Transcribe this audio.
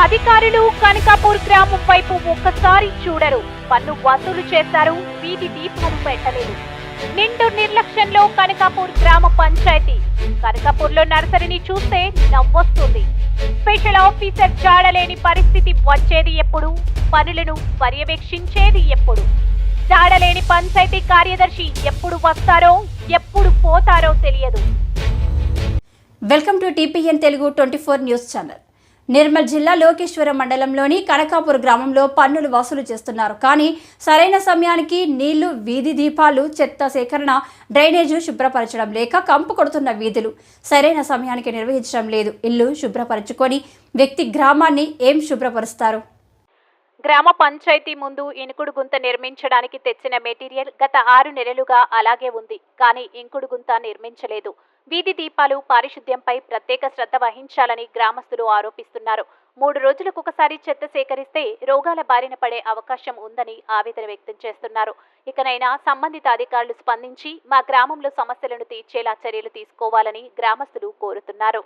అధికారులు కనకాపూర్ గ్రామం వైపు ఒక్కసారి చూడరు. పన్ను వసూలు చేస్తారు వీధి దీపాలు పెట్టలేదు. నిండు నిర్లక్ష్యంలో కనకాపూర్ గ్రామ పంచాయతీ. కనకాపూర్లో నర్సరీని చూస్తే నవ్వొస్తుంది. స్పెషల్ ఆఫీసర్ జాడలేని పరిస్థితి వచ్చేది ఎప్పుడు? పనులను పర్యవేక్షించేది ఎప్పుడు? జాడలేని పంచాయతీ కార్యదర్శి ఎప్పుడు వస్తారో ఎప్పుడు పోతారో తెలియదు. Welcome to TPN Telugu twenty four news channel. Nirmal జిల్లా లోకేశ్వరం మండలంలోని కనకాపూర్ గ్రామంలో పన్నులు వసూలు చేస్తున్నారు. కానీ సరైన సమయానికి నీళ్ళు వీధి దీపాలు చెత్త సేకరణ డ్రైనేజు శుభ్రపరచడం లేక కంపు కొడుతున్న వీధులు సరైన సమయానికి నిర్వహించడం లేదు. ఇల్లు శుభ్రపరచుకొని వ్యక్తి గ్రామాన్ని ఏం శుభ్రపరుస్తారు? గ్రామ పంచాయతీ ముందు ఇనుకుడు గుంత నిర్మించడానికి తెచ్చిన మెటీరియల్ గత ఆరు నెలలుగా అలాగే ఉంది కానీ ఇంకుడు గుంత నిర్మించలేదు. వీధి దీపాలు పారిశుద్ధ్యంపై ప్రత్యేక శ్రద్ధ వహించాలని గ్రామస్తులు ఆరోపిస్తున్నారు. మూడు రోజులకు ఒకసారి చెత్త సేకరిస్తే రోగాల బారిన పడే అవకాశం ఉందని ఆవేదన వ్యక్తం చేస్తున్నారు. ఇకనైనా సంబంధిత అధికారులు స్పందించి మా గ్రామంలో సమస్యలను తీర్చేలా చర్యలు తీసుకోవాలని గ్రామస్తులు కోరుతున్నారు.